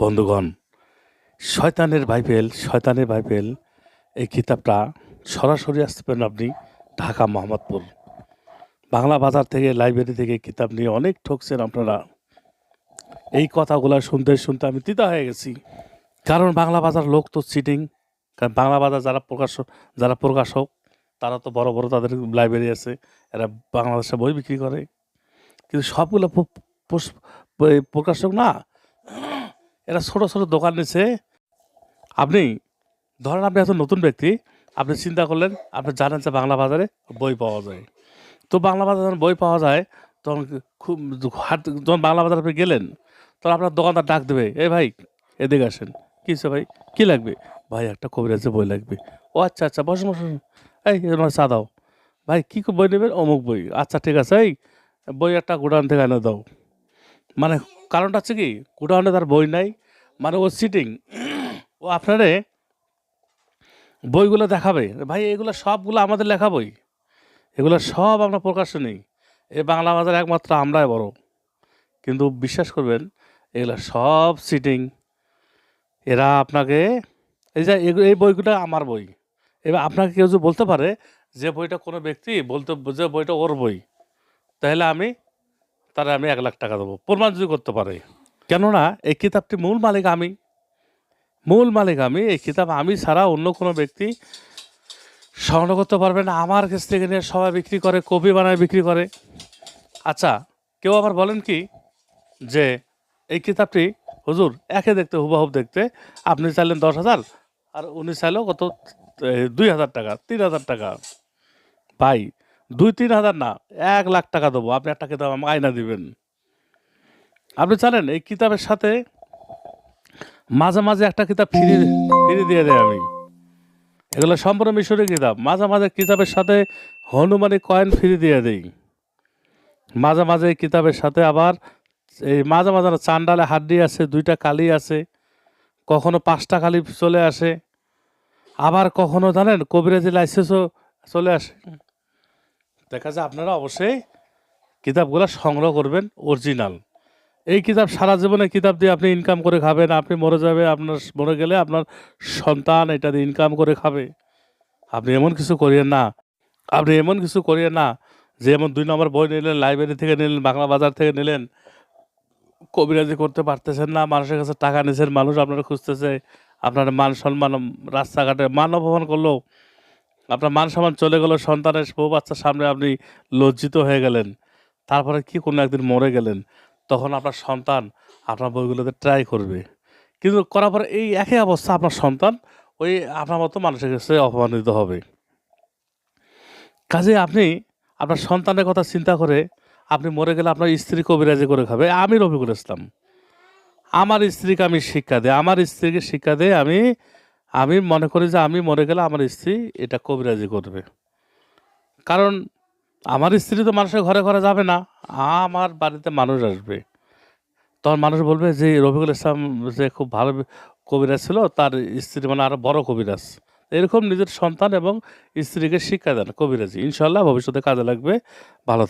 বন্ধুগণ, শয়তানের বাইবেল শয়তানের বাইবেল, এই কিতাবটা সরাসরি আসতে পারেন আপনি ঢাকা মোহাম্মদপুর। বাংলা বাজার থেকে, লাইব্রেরি থেকে কিতাব নিয়ে অনেক ঠকছেন আপনারা। এই কথাগুলো শুনতে শুনতে আমি তিতা হয়ে গেছি। কারণ বাংলা বাজার লোক তো চিটিং কারণ বাংলা বাজার যারা প্রকাশক যারা প্রকাশক, তারা তো বড় বড় তাদের লাইব্রেরি আছে, এরা বাংলাদেশে বই বিক্রি করে। কিন্তু সবগুলো প্রকাশক না এরা ছোট ছোট দোকান নিচ্ছে আপনি, ধরেন আপনি এত নতুন ব্যক্তি, আপনি চিন্তা করলেন, আপনি জানেন যে বাংলা বাজারে বই পাওয়া যায়। তো বাংলা বাজারে যখন বই পাওয়া যায়, তখন খুব হাট, যখন বাংলা বাজারে আপনি গেলেন, তখন আপনার দোকানদার ডাক দেবে, এ ভাই, এদিকে আসেন। কী ভাই? কী লাগবে? ভাই, একটা কবিরাজের বই লাগবে। ও আচ্ছা আচ্ছা বসুন বসুন। এই এবার চা দাও। ভাই কী বই নেবেন? অমুক বই। আচ্ছা ঠিক আছে, এই, বই একটা গোডাউন থেকে এনে দাও। মানে কারণটা হচ্ছে কি গোডাউনে তার বই নাই মানে ও সিটিং ও আপনারে বইগুলো দেখাবে, ভাই এগুলো সবগুলো আমাদের লেখা বই, এগুলো সব আমরা প্রকাশনী এই বাংলা বাজার একমাত্র আমরাই বড়, কিন্তু বিশ্বাস করবেন, এগুলো সব সিটিং এরা আপনাকে, এই যে এই বইগুলো আমার বই, এবার আপনাকে কেউ যদি বলতে পারে যে বইটা কোনো ব্যক্তি বলতে, যে বইটা ওর বই, তাহলে আমি তারা আমি এক লাখ টাকা দেবো। প্রমাণ যদি করতে পারে। কেননা, এই কিতাবটি মূল মালিক আমি মূল মালিক আমি এই কিতাব আমি ছাড়া অন্য কোনো ব্যক্তি সংগ্রহ করতে পারবে না। আমার কাছ থেকে নিয়ে সবাই বিক্রি করে, কপি বানায় বিক্রি করে। আচ্ছা কেউ আবার বলেন কি যে, এই কিতাবটি, হুজুর, একে দেখতে হুবাহুব দেখতে, আপনি চাইলেন দশ হাজার, আর উনি চাইলেও কত? দুই হাজার টাকা, তিন হাজার টাকা। ভাই দুই, তিন হাজার না, এক লাখ টাকা দেবো। আপনি একটা কিতাব আমাকে আয়না দিবেন। আপনি জানেন, এই কিতাবের সাথে মাঝে মাঝে একটা কিতাব ফিরে ফিরে দিয়ে দেয় আমি। এগুলো সম্পূর্ণ মিশরি কিতাব। মাঝে মাঝে কিতাবের সাথে হনুমানি কয়েন ফিরে দিয়ে দেই। মাঝে মাঝে কিতাবের সাথে আবার এই মাঝে মাঝে চান্ডালে হাড্ডি আছে, দুইটা কালি আছে, কখনো পাঁচটা কালি চলে আসে। আবার কখনো জানেন, কবিরাজি লাইসেন্সও চলে আসে। দেখা যায় আপনারা অবশ্যই কিতাবগুলো সংগ্রহ করবেন অরিজিনাল এই কিতাব সারা জীবনে কিতাব দিয়ে আপনি ইনকাম করে খাবেন, আপনি মরে যাবে, আপনার মরে গেলে আপনার সন্তান এটা দিয়ে ইনকাম করে খাবে। আপনি এমন কিছু করিয়েন না। আপনি এমন কিছু করিয়েন না যে এমন দুই নম্বর বই নিলেন লাইব্রেরি থেকে নিলেন, বাংলা বাজার থেকে নিলেন। কবিরাজি করতে পারতেছেন না, মানুষের কাছে টাকা নিছেন, মানুষ আপনারা খুঁজতেছে, আপনার মান সম্মান, রাস্তাঘাটে মান অপমান করল। আপনার মান সম্মান চলে গেল, সন্তানের বউ বাচ্চার সামনে আপনি লজ্জিত হয়ে গেলেন। তারপরে কি কোনো একদিন মরে গেলেন? তখন আপনার সন্তান আপনার বইগুলোতে ট্রাই করবে। কিন্তু করার পরে এই একই অবস্থা আপনার সন্তান, ওই আপনার মতো মানুষের কাছে অপমানিত হবে। কাজে আপনি আপনার সন্তানের কথা চিন্তা করে আপনি মরে গেলে আপনার স্ত্রী কবিরাজি করে খাবে। আমি রফিকুল ইসলাম। আমার স্ত্রীকে আমি শিক্ষা দিই, আমার স্ত্রীকে শিক্ষা দিয়ে আমি আমি মনে করি যে আমি মরে গেলে আমার স্ত্রী এটা কবিরাজি করবে। কারণ আমার স্ত্রী তো মানুষের ঘরে ঘরে যাবে না, আমার বাড়িতে মানুষ আসবে। তখন মানুষ বলবে যে, রফিকুল ইসলাম যে খুব ভালো কবিরাজ ছিল, তার স্ত্রী মানে আরও বড় কবিরাজ। এরকম নিজের সন্তান এবং স্ত্রীকে শিক্ষা দেন কবিরাজি। ইনশাল্লাহ ভবিষ্যতে কাজে লাগবে। ভালো